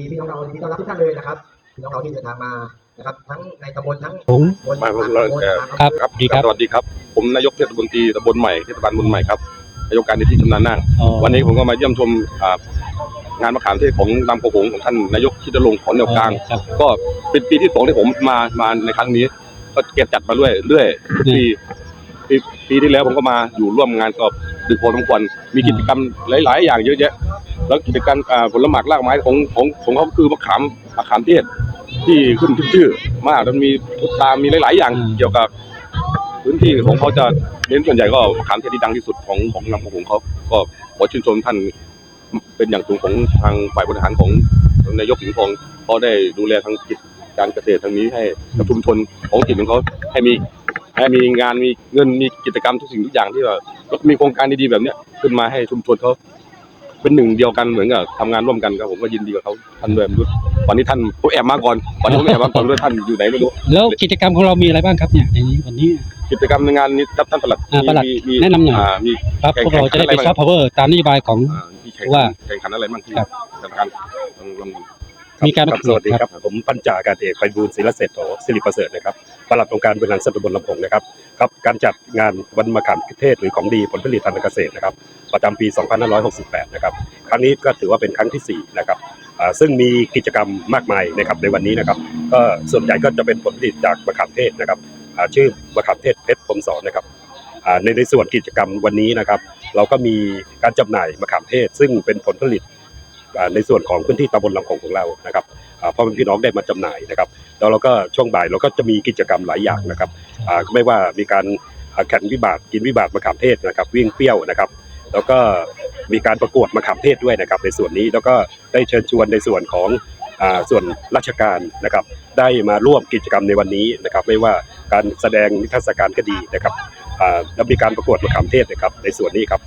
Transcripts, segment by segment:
ดีๆพี่น้องเรายินดีต้อนรับทุกท่านเลยนะครับพี่น้องเราที่เดินทางมานะครับ ทั้งในตำบลทั้งผมบนมาผมตำบลเอ่อตามครับครับดีครับสวัสดีครับ ผมนายกเทศมนตรีตำบลใหม่เทศบาลบนใหม่ครับนายกการนิติชำนาญนาคอ๋อวันนี้ผมก็มาเยี่ยมชมอ่างานมะขามเทศของลำโขงของท่านนายกชิดลงค์ขอนแนวกลางครับก็เป็นปีที่สองที่ผมมามาในครั้งนี้ ก็เก็บจัดมาเรื่อยเรื่อยทุกปีปีปีที่แล้วผมก็มาอยู่ร่วมงานกับดึกพอสมควรมีกิจกรรมหลาย ๆ อย่างเยอะแยะ แล้วกิจกรรมอ่าผลหมากรากไม้ของของของเขาคือมะขามมะขามเทศที่ขึ้นชื่อมากแล้วมีพุทรามีหลาย ๆ อย่างเกี่ยวกับพื้นที่ของเขาจะเน้นส่วนใหญ่ก็มะขามเทศที่ดังที่สุดของของลำของเขาก็ขอชื่นชมท่านเป็นอย่างสูงของทางฝ่ายบริหารของนายกสิงห์ทองเขาได้ดูแลทางกิจการเกษตรทางนี้ให้กับชุมชนของถิ่นของเขาให้มีให้มีงานมีเงินมีกิจกรรมทุกสิ่งทุกอย่างที่ว่าแล้วก็มีโครงการดีๆแบบเนี้ยขึ้นมาให้ชุมชนเขา เป็นหนึ่งเดียวกันเหมือนกับทำงานร่วมกันครับผมก็ยินดีกับเขาท่านด้วยมนุษย์วันนี้ท่านผมแอบมาก่อนวันนี้ผมแอบมาก่อนด้วยท่านอยู่ไหนไม่รู้แล้วกิจกรรมของเรามีอะไรบ้างครับเนี่ยในนี้วันนี้ กิจกรรมในงานนี้ครับท่านปลัดอ่าปลัดมีมีแนะนำหน่อยอ่ามีครับแข่งพวกเราจะได้แข่เป็นงขันอะไรซอฟต์พาวเวอร์ตามนโยบายของ อ่ามีแข่งว่าแข่งขันอะไรบ้างที่ครับสำคัญลองลอง มีการครับสวัสดีครับ ผมปัญจาอากาศเอกไพบูลย์ศิลเศรษฐโถสิริประเสริฐนะครับปลัดองค์การบริหารส่วนตำบลลำพงนะครับครับการจัดงานวันมะขามเทศหรือของดีผลผลิตทางการเกษตรนะครับประจำปี 2568 นะครับครั้งนี้ก็ถือว่าเป็นครั้งที่ 4 นะครับอ่าซึ่งมีกิจกรรมมากมายนะครับในวันนี้นะครับก็ส่วนใหญ่ก็จะเป็นผลผลิตจากมะขามเทศนะครับอ่าชื่อมะขามเทศเพชรพรหมสอนนะครับอ่าในในส่วนกิจกรรมวันนี้นะครับ เราก็มีการจำหน่ายมะขามเทศ ซึ่งเป็นผลผลิตอ่า ในส่วนของพื้นที่ตำบลลำพงของเรานะครับพ่อแม่พี่น้องได้มาจำหน่ายนะครับ แล้วเราก็ช่วงบ่ายเราก็จะมีกิจกรรมหลายอย่างนะครับไม่ว่ามีการแข่งวิบากกินวิบากมะขามเทศนะครับ วิ่งเปรี้ยวนะครับ แล้วก็มีการประกวดมะขามเทศด้วยนะครับ ในส่วนนี้แล้วก็ได้เชิญชวนในส่วนของอส่วนราชการนะครับ ได้มาร่วมกิจกรรมในวันนี้นะครับ ไม่ว่าการแสดงนิทรรศการก็ดีนะครับแล้วมีการประกวดมะขามเทศนะครับ ในส่วนนี้ครับ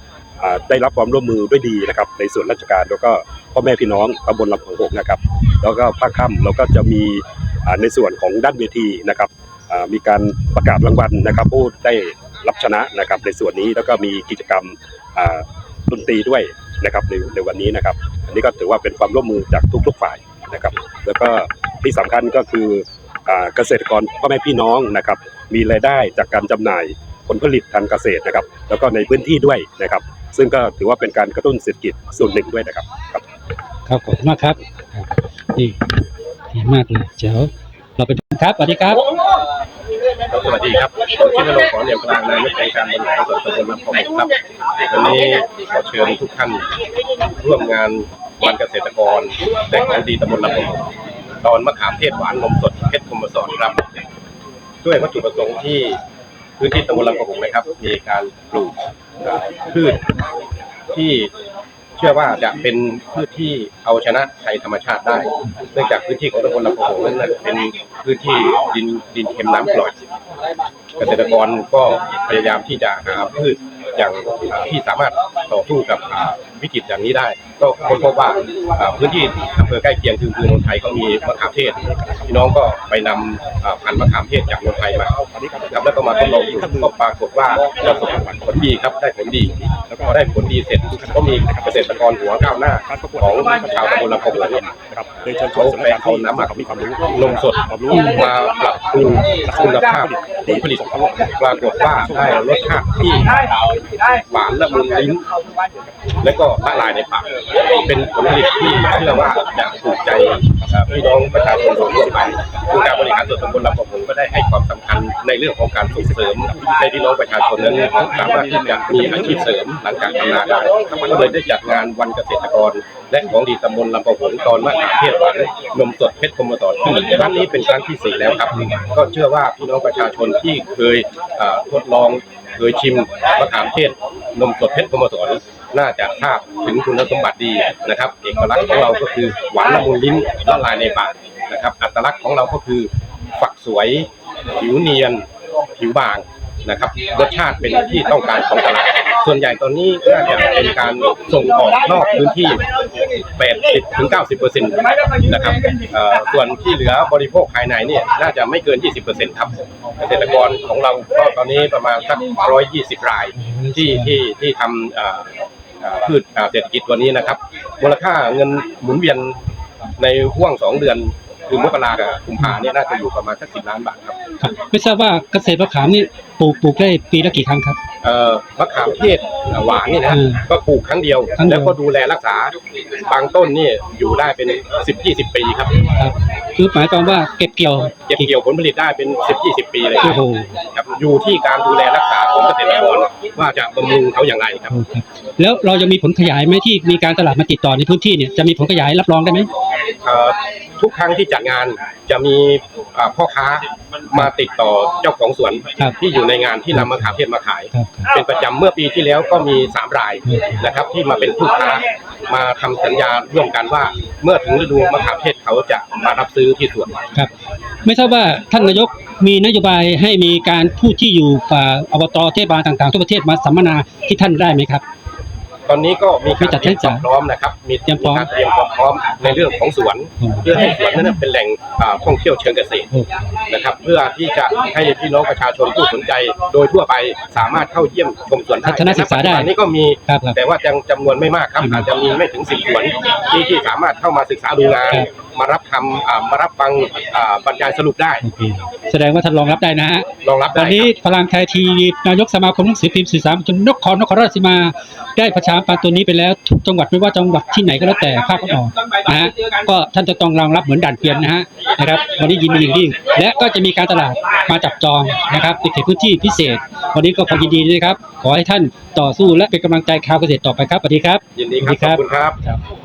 ได้รับความร่วมมือด้วยดีนะครับ ในส่วนราชการแล้วก็พ่อแม่พี่น้องตำบลลำพงหกนะครับ แล้วก็ภาคค่ำเราก็จะมีในส่วนของด้านเวทีนะครับมีการประกาศรางวัลนะครับ ผู้ได้รับชนะนะครับ ในส่วนนี้แล้วก็มีกิจกรรมดนตรีด้วยนะครับในในวันนี้นะครับ อันนี้ก็ถือว่าเป็นความร่วมมือจากทุกๆฝ่ายนะครับ แล้วก็ที่สำคัญก็คือเกษตรกรพ่อแม่พี่น้องนะครับ มีรายได้จากการจำหน่าย ผลผลิตทางเกษตรนะครับ แล้วก็ในพื้นที่ด้วยนะครับ ซึ่งก็ถือว่าเป็นการกระตุ้นเศรษฐกิจส่วนหนึ่งด้วยนะครับ ครับขอบคุณมากครับครับนี่ดีมากเลยเจ๋วเราไปดูครับสวัสดีครับสวัสดีครับผมชื่อนรงค์ขอเหนียวกลางนายกองค์การบริหารส่วนตำบลลำพองครับวันนี้ขอเชิญทุกท่านร่วมงานวันเกษตรกรแต่ของดีตำบลลำพองตอนมะขามเทศหวานนมสดเพชรพรหมสอนครับ ด้วยวัตถุประสงค์ที่ พื้นที่ตำบลลำพองนะครับ มีการปลูกพืชที่เชื่อว่าจะเป็นพืชที่เอาชนะภัยธรรมชาติได้ เนื่องจากพื้นที่ของตำบลลำพองนั้นเป็นพื้นที่ดินดินเค็มน้ำกร่อย เกษตรกรก็พยายามที่จะหาพืชอย่างที่สามารถต่อสู้กับ วิกฤตอย่างนี้ได้ ก็ค้นพบว่าอ่าพื้นที่อำเภอใกล้เคียงคืออำเภอนนทไทยเขามีมะขามเทศพี่น้องก็ไปนำอ่าพันธุ์มะขามเทศจากนนทไทยมาครับแล้วก็มาทดลองดูก็ปรากฏว่าประสบผลดีครับได้ผลดีแล้วก็ได้ผลดีเสร็จก็มีเกษตรกรหัวก้าวหน้าของชาวตำบลลำพงเลยครับโดยเชิญชเขาวนไปเอาน้ำหมักมีความรู้นมสดมาปรับปรุงคุณภาพผลผลิตปรากฏว่าได้รสชาติที่หวานละมุนลิ้นและก็ละลายในปากเป็นผลผลิตที่เชื่อว่าจะถูกใจพี่น้องประชาชนทั่วไปคือการบริหารส่วนตำบลลำปะผมก็ได้ให้ความสำคัญในเรื่องของการส่งเสริมให้พี่น้องประชาชนนั้นสามารถที่จะมีอาชีพเสริมหลังจากทำนาได้ก็เลยได้จัดงานวันเกษตรกร และของดีตำบลลำปะหงตอนมะขามเทศหวานนมสดเพชรพมสอนขึ้นครั้งนี้เป็นครั้งที่สี่แล้วครับ ก็เชื่อว่าพี่น้องประชาชนที่เคยทดลองเคยชิมมะขามเทศ นมสดเพชรพรหมสอนน่าจะทราบถึงคุณสมบัติดีนะครับ เอกลักษณ์ของเราก็คือหวานละมุนลิ้นละลายในปากนะครับ อัตลักษณ์ของเราก็คือฝักสวย ผิวเนียน ผิวบางนะครับ รสชาติเป็นที่ต้องการของตลาด ส่วนใหญ่ตอนนี้น่าจะเป็นการส่งออกนอกพื้นที่ 80ถึง90เปอร์เซ็นต์นะครับส่วนที่เหลือบริโภคภายในเนี่ยน่าจะไม่เกิน 20เปอร์เซ็นต์ครับ เกษตรกรของเราก็ตอนนี้ประมาณสัก 120 รายที่ที่ที่ทำอ่อเอ่อพืชเอ่อเศรษฐกิจตัวนี้นะครับ มูลค่าเงินหมุนเวียนในห่วงสองเดือน คือมกรากับกุมภาเนี่ยน่าจะอยู่ประมาณสักสิบล้านบาทครับครับไม่ทราบว่าเกษตรมะขามนี่ปลูกปลูกได้ปีละกี่ครั้งครับ เอ่อมะขามเทศหวานนี่นะอืมก็ปลูกครั้งเดียว ครั้งเดียว แล้วก็ดูแลรักษาบางต้นนี่อยู่ได้เป็นสิบยี่สิบปีครับครับ คือหมายความว่าเก็บเกี่ยวเก็บเกี่ยวผลผลิตได้เป็นสิบยี่สิบปีเลยคโอ้รับโหครับอยู่ที่การดูแลรักษาของเกษตรกรว่าจะบำรุงเขาอย่างไรครับโอ้ครับ แล้วเราจะมีผลขยายไหมที่มีการตลาดมาติดต่อในพื้นที่เนี่ยจะมีผลขยายรับรองได้ไหม เอ่อ ทุกครั้งที่จัดงานจะมีเอ่อพ่อค้ามาติดต่อเจ้าของสวนครับที่อยู่ในงานที่นำมะขามเทศมาขายครับเป็นประจำเมื่อปีที่แล้วก็มีสามรายนะครับ ที่มาเป็นผู้ค้ามาทำสัญญาร่วมกันว่า เมื่อถึงฤดูมะขามเทศเขาจะมารับซื้อที่สวน ครับ ไม่ทราบว่าท่านนายกมีนโยบายให้มีการผู้ที่อยู่ป่าอบตเทศบาลต่างๆทั่วประเทศมาสัมมนาที่ท่านได้ไหมครับ ตอนนี้ก็มีมีการจัดเตรียมให้จัดความพร้อมนะครับ มีเตรียมพร้อมการเตรียมความพร้อมในเรื่องของสวนอืมเพื่อให้สวนนั้นนะเป็นแหล่งอ่าท่องเที่ยวเชิงเกษตรโอ้นะครับ เพื่อที่จะให้พี่น้องประชาชนผู้สนใจ โดยทั่วไปสามารถเข้าเยี่ยมชมสวนได้ทัศนศึกษาได้ปัจจุบันนี้ก็มีครับครับแต่ว่ายังจำนวนไม่มากครับอืมอาจจะมีไม่ถึงสิบสวนที่ที่สามารถเข้ามาศึกษาดูงานครับมารับคำอ่ามารับฟังอ่าบรรยายสรุปได้โอเคแสดงว่าท่านรองรับได้นะฮะรองรับตได้อนนี้ครับพลังไทยทีวีนายกสมาคมหนังสือพิมพ์สื่อสารมวลชนนครนครราชสีมาได้ประชาสัมพันธ์ตัวนี้ไปแล้วทุกจังหวัดไม่ว่าจังหวัดที่ไหนก็แล้วแต่ภาคตะวันออกนะฮะก็ท่านจะต้องรองรับเหมือนด่านเกวียนนะฮะนะครับ วันนี้ยินดีอย่างยิ่งและก็จะมีการตลาดมาจับจองนะครับในเขตพื้นที่พิเศษ วันนี้ก็ขอยินดีด้วยครับ ขอให้ท่านต่อสู้และเป็นกำลังใจชาวเกษตรต่อไปครับสวัสดีครับยินดีครับสวัสดีครัขอบบคุณครับครับ